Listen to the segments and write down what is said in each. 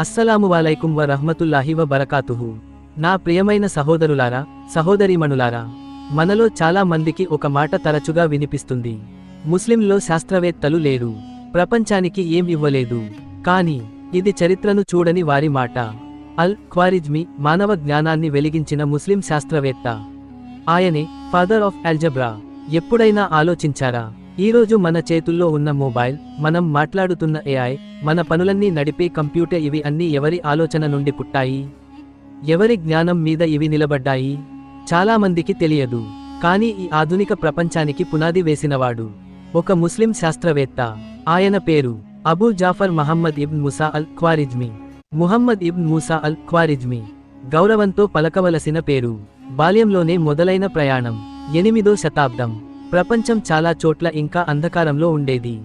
అస్సలాము వాలైకుం వ రహ్మతుల్లాహి వ బరకాతుహు నా ప్రియమైన సహోదరులారా సహోదరీమణులారా మనలో చాలా మందికి ఒక మాట తరచుగా వినిపిస్తుంది. ముస్లింలో శాస్త్రవేత్తలు లేరు. ప్రపంచానికి ఏం ఇవ్వలేదు. కానీ ఇది చరిత్రను చూడని వారి మాట. అల్ క్వారిజ్మి మానవ జ్ఞానాన్ని వెలిగించిన ముస్లిం శాస్త్రవేత్త. ఆయనే ఫాదర్ ఆఫ్ అల్జబ్రా ఎప్పుడైనా ఆలోచించారా? ఈరోజు మన చేతుల్లో ఉన్న మొబైల్ మనం మాట్లాడుతున్న ఏఐ మన పనులన్నీ నడిపే కంప్యూటర్ ఇవి అన్నీ ఎవరి ఆలోచన నుండి పుట్టాయి? ఎవరి జ్ఞానం మీద ఇవి నిలబడ్డాయి? చాలామందికి తెలియదు. కానీ ఈ ఆధునిక ప్రపంచానికి పునాది వేసినవాడు. ఒక ముస్లిం శాస్త్రవేత్త. ఆయన పేరు Abu Jafar Muhammad ibn Musa al Khwarizmi Muhammad ibn Musa al Khwarizmi గౌరవంతో పలకవలసిన పేరు. బాల్యంలోనే మొదలైన ప్రయాణం. ఎనిమిదో శతాబ్దం. ప్రపంచం చాలా చోట్ల ఇంకా అంధకారంలో ఉండేది.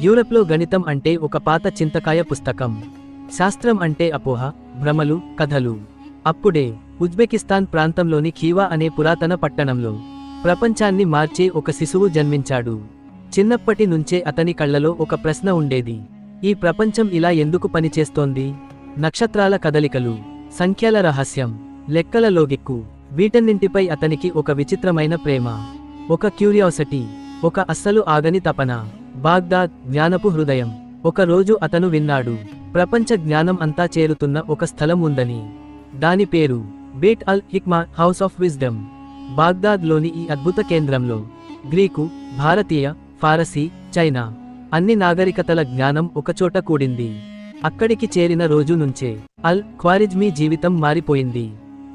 యూరప్లో గణితం అంటే ఒక పాత చింతకాయ పుస్తకం. శాస్త్రం అంటే అపోహ భ్రమలు కథలు. అప్పుడే ఉజ్బెకిస్తాన్ ప్రాంతంలోని ఖీవా అనే పురాతన పట్టణంలో ప్రపంచాన్ని మార్చే ఒక శిశువు జన్మించాడు. చిన్నప్పటి నుంచే అతని కళ్ళలో ఒక ప్రశ్న ఉండేది. ఈ ప్రపంచం ఇలా ఎందుకు పనిచేస్తోంది? నక్షత్రాల కదలికలు సంఖ్యల రహస్యం లెక్కల లోగిక్కు వీటన్నింటిపై అతనికి ఒక విచిత్రమైన ప్రేమ. ఒక క్యూరియాసిటీ ఒక అస్సలు ఆగని తపన. బాగ్దాద్ జ్ఞానపు హృదయం. ఒక రోజు అతను విన్నాడు ప్రపంచ జ్ఞానం అంతా చేరుతున్న ఒక స్థలం ఉందని. దాని పేరు Bait al Hikma House of Wisdom. బాగ్దాద్లోని ఈ అద్భుత కేంద్రంలో గ్రీకు భారతీయ ఫారసీ చైనా అన్ని నాగరికతల జ్ఞానం ఒకచోట కూడింది. అక్కడికి చేరిన రోజు నుంచే అల్ క్వారిజ్మీ జీవితం మారిపోయింది.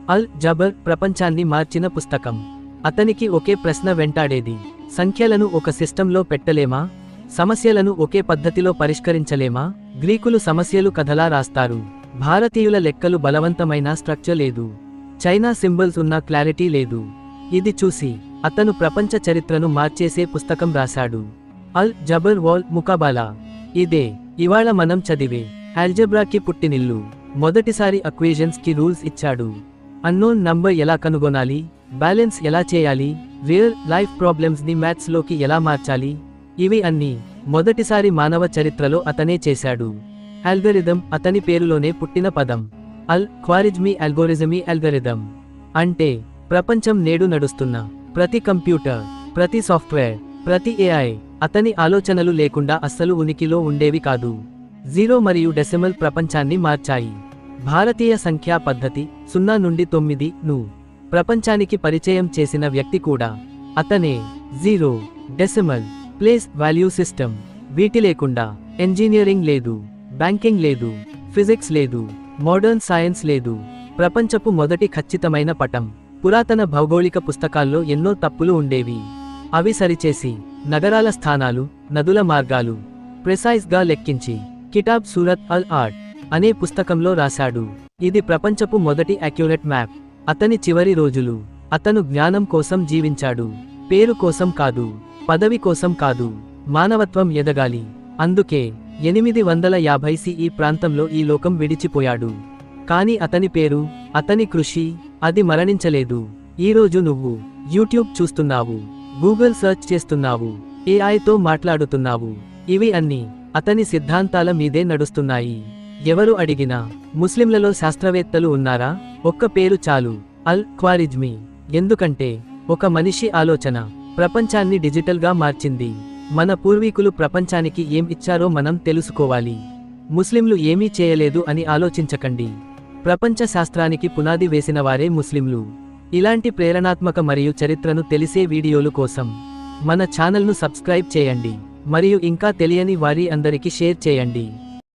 అల్ జబర్ ప్రపంచాన్ని మార్చిన పుస్తకం. అతనికి ఒకే ప్రశ్న వెంటాడేది. సంఖ్యలను ఒక సిస్టంలో పెట్టలేమా? సమస్యలను ఒకే పద్ధతిలో పరిష్కరించలేమా? గ్రీకులు సమస్యలు కథలా రాస్తారు. భారతీయుల లెక్కలు బలవంతమైన స్ట్రక్చర్ లేదు. చైనా సింబల్స్ ఉన్న క్లారిటీ లేదు. ఇది చూసి అతను ప్రపంచ చరిత్రను మార్చేసే పుస్తకం రాశాడు. Al Jabr wal Muqabala. ఇదే ఇవాళ మనం చదివే ఆల్జబ్రాకి పుట్టినిల్లు. మొదటిసారి అక్వేజన్స్కి రూల్స్ ఇచ్చాడు. అన్నోన్ నంబర్ ఎలా కనుగొనాలి? బ్యాలెన్స్ ఎలా చేయాలి? రియల్ లైఫ్ ప్రాబ్లమ్స్ని మ్యాథ్స్లోకి ఎలా మార్చాలి? ఇవి అన్నీ మొదటిసారి మానవ చరిత్రలో అతనే చేశాడు. ఆల్గరిథం అతని పేరులోనే పుట్టిన పదం. అల్ ఖ్వారిజ్మీ అల్గోరిజమీ అల్గరిథం అంటే ప్రపంచం నేడు నడుస్తున్న ప్రతి కంప్యూటర్ ప్రతి సాఫ్ట్వేర్ ప్రతి ఏఐ అతని ఆలోచనలు లేకుండా అస్సలు ఉనికిలో ఉండేవి కాదు. జీరో మరియు డెసిమల్ ప్రపంచాన్ని మార్చాయి. భారతీయ సంఖ్యా పద్ధతి సున్నా నుండి తొమ్మిది ను ప్రపంచానికి పరిచయం చేసిన వ్యక్తి కూడా అతనే. Zero. Decimal. Place value system. వీటి లేకుండా ఇంజనీరింగ్ లేదు. బ్యాంకింగ్ లేదు. ఫిజిక్స్ లేదు. మోడర్న్ సైన్స్ లేదు. ప్రపంచపు మొదటి ఖచ్చితమైన పటం. పురాతన భౌగోళిక పుస్తకాల్లో ఎన్నో తప్పులు ఉండేవి. అవి సరిచేసి నగరాల స్థానాలు నదుల మార్గాలు ప్రెసైజ్గా లెక్కించి కిటాబ్ సూరత్ అల్ ఆర్ట్ అనే పుస్తకంలో రాశాడు. ఇది ప్రపంచపు మొదటి అక్యురేట్ మ్యాప్. అతని చివరి రోజులు. అతను జ్ఞానం కోసం జీవించాడు. పేరు కోసం కాదు. పదవి కోసం కాదు. మానవత్వం ఎదగాలి. అందుకే ఎనిమిది వందల యాభై ఈ ప్రాంతంలో ఈ లోకం విడిచిపోయాడు. కాని అతని పేరు అతని కృషి అది మరణించలేదు. ఈరోజు నువ్వు యూట్యూబ్ చూస్తున్నావు. గూగుల్ సెర్చ్ చేస్తున్నావు. ఏఐతో మాట్లాడుతున్నావు. ఇవి అన్నీ అతని సిద్ధాంతాల మీదే నడుస్తున్నాయి. ఎవరు అడిగినా ముస్లింలలో శాస్త్రవేత్తలు ఉన్నారా? ఒక్క పేరు చాలు. అల్ ఖ్వారిజ్మీ. ఎందుకంటే ఒక మనిషి ఆలోచన ప్రపంచాన్ని డిజిటల్గా మార్చింది. మన పూర్వీకులు ప్రపంచానికి ఏం ఇచ్చారో మనం తెలుసుకోవాలి. ముస్లింలు ఏమీ చేయలేదు అని ఆలోచించకండి. ప్రపంచ శాస్త్రానికి పునాది వేసిన వారే ముస్లింలు. ఇలాంటి ప్రేరణాత్మక మరియు చరిత్రను తెలిసే వీడియోలు కోసం మన ఛానల్ను సబ్స్క్రైబ్ చేయండి. మరియు ఇంకా తెలియని వారి అందరికీ షేర్ చేయండి.